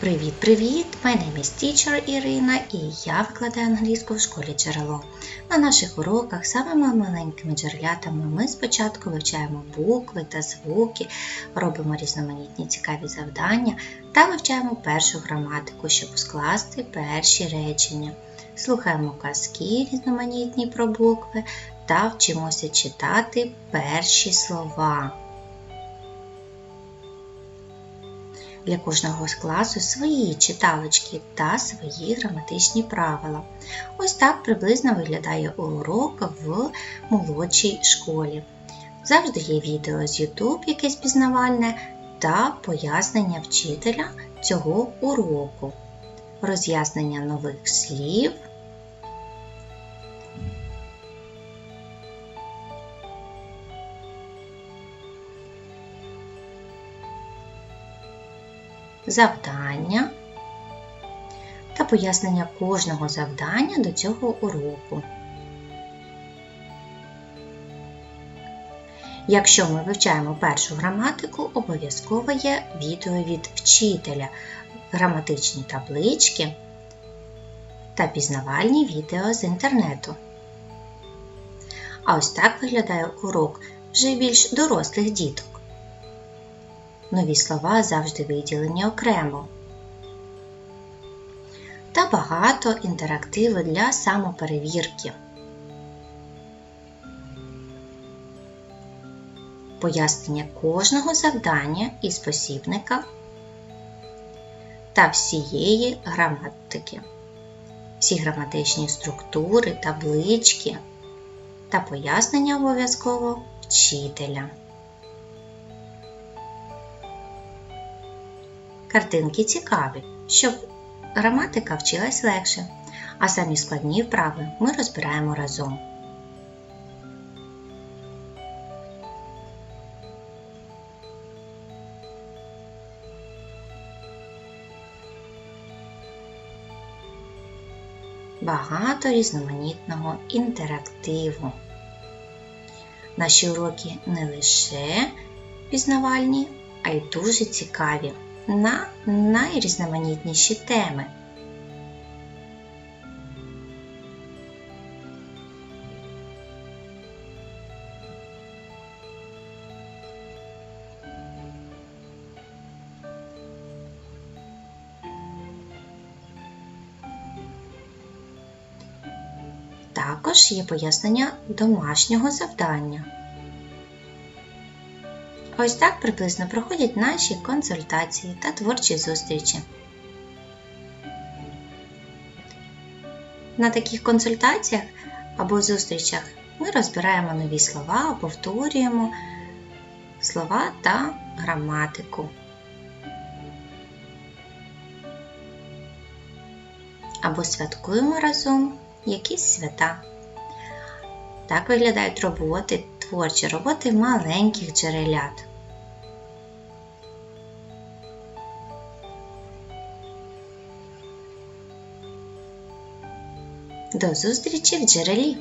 Привіт-привіт! Is teacher Ірина і я викладаю англійську в школі джерело. На наших уроках самими маленькими джерелятами ми спочатку вивчаємо букви та звуки, робимо різноманітні цікаві завдання та вивчаємо першу граматику, щоб скласти перші речення. Слухаємо казки різноманітні про букви та вчимося читати перші слова. Для кожного з класу свої читалочки та свої граматичні правила. Ось так приблизно виглядає урок в молодшій школі. Завжди є відео з YouTube, якесь пізнавальне, та пояснення вчителя цього уроку, роз'яснення нових слів. Завдання та пояснення кожного завдання до цього уроку. Якщо ми вивчаємо першу граматику, обов'язково є відео від вчителя, граматичні таблички та пізнавальні відео з інтернету. А ось так виглядає урок вже більш дорослих діток. Нові слова завжди виділені окремо. Та багато інтерактиву для самоперевірки. Пояснення кожного завдання із посібника та всієї граматики. Всі граматичні структури, таблички та пояснення обов'язково вчителя. Картинки цікаві, щоб граматика вчилась легше, а самі складні вправи ми розбираємо разом. Багато різноманітного інтерактиву. Наші уроки не лише пізнавальні, а й дуже цікаві на найрізноманітніші теми. Також є пояснення домашнього завдання. Ось так приблизно проходять наші консультації та творчі зустрічі. На таких консультаціях або зустрічах ми розбираємо нові слова, повторюємо слова та граматику. Або святкуємо разом якісь свята. Так виглядають роботи, творчі роботи маленьких джерелят. До зустрічі в джерелі!